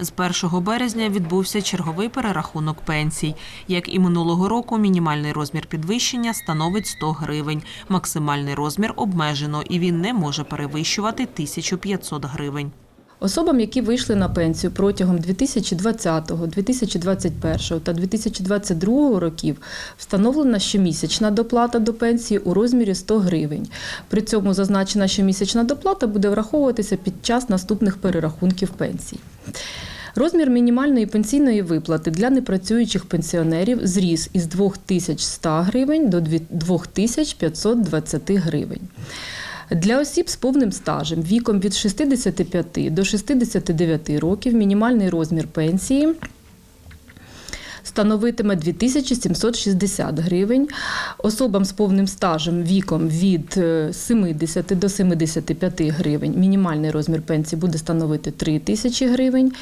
З 1 березня відбувся черговий перерахунок пенсій. Як і минулого року, мінімальний розмір підвищення становить 100 гривень. Максимальний розмір обмежено і він не може перевищувати 1500 гривень. Особам, які вийшли на пенсію протягом 2020, 2021 та 2022 років, встановлена щомісячна доплата до пенсії у розмірі 100 гривень. При цьому зазначена щомісячна доплата буде враховуватися під час наступних перерахунків пенсій. Розмір мінімальної пенсійної виплати для непрацюючих пенсіонерів зріс із 2100 гривень до 2520 гривень. Для осіб з повним стажем віком від 65 до 69 років мінімальний розмір пенсії становитиме 2760 гривень. Особам з повним стажем віком від е, 70 до 75 гривень мінімальний розмір пенсії буде становити 3 тисячі гривень.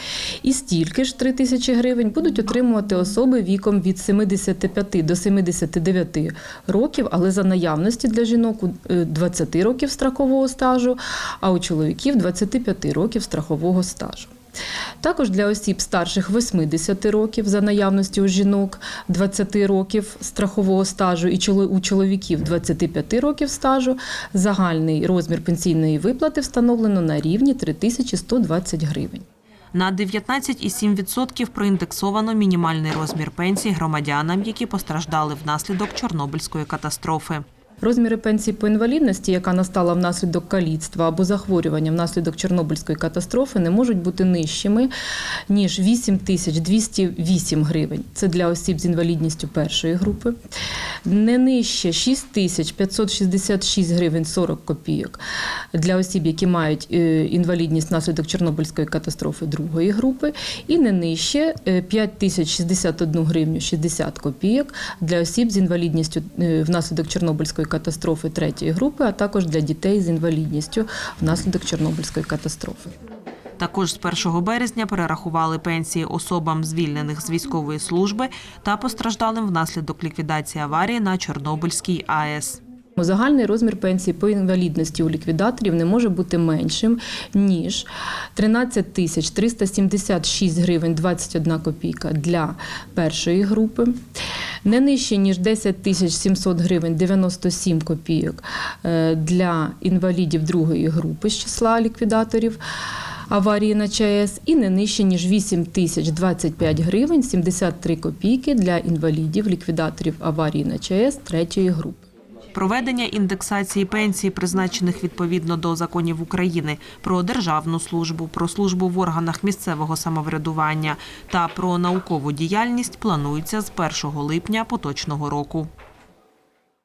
І стільки ж 3 тисячі гривень будуть отримувати особи віком від 75 до 79 років, але за наявності для жінок е, 20 років страхового стажу, а у чоловіків 25 років страхового стажу. Також для осіб старших 80 років за наявності у жінок 20 років страхового стажу і у чоловіків 25 років стажу загальний розмір пенсійної виплати встановлено на рівні 3120 гривень. На 19,7% проіндексовано мінімальний розмір пенсій громадянам, які постраждали внаслідок Чорнобильської катастрофи. Розміри пенсії по інвалідності, яка настала внаслідок каліцтва або захворювання внаслідок Чорнобильської катастрофи, не можуть бути нижчими ніж 8 тисяч 208 гривень. Це для осіб з інвалідністю першої групи. Не нижче 6 тисяч 566 гривень 40 копійок для осіб, які мають е, інвалідність внаслідок Чорнобильської катастрофи другої групи, і не нижче е, 5 тисяч 61 гривню 60 копійок для осіб з інвалідністю е, внаслідок Чорнобильської катастрофи третьої групи, а також для дітей з інвалідністю внаслідок Чорнобильської катастрофи. Також з 1 березня перерахували пенсії особам, звільнених з військової служби та постраждалим внаслідок ліквідації аварії на Чорнобильській АЕС. Загальний розмір пенсії по інвалідності у ліквідаторів не може бути меншим ніж 13 тисяч 376 гривень 21 копійка для першої групи, не нижче ніж 10 тисяч 700 гривень 97 копійок е, для інвалідів другої групи з числа ліквідаторів. Аварії на ЧАЕС і не нижче ніж 8 тисяч 25 гривень 73 копійки для інвалідів ліквідаторів аварії на ЧАЕС третьої групи. Проведення індексації пенсій, призначених відповідно до законів України про державну службу, про службу в органах місцевого самоврядування та про наукову діяльність планується з 1 липня поточного року.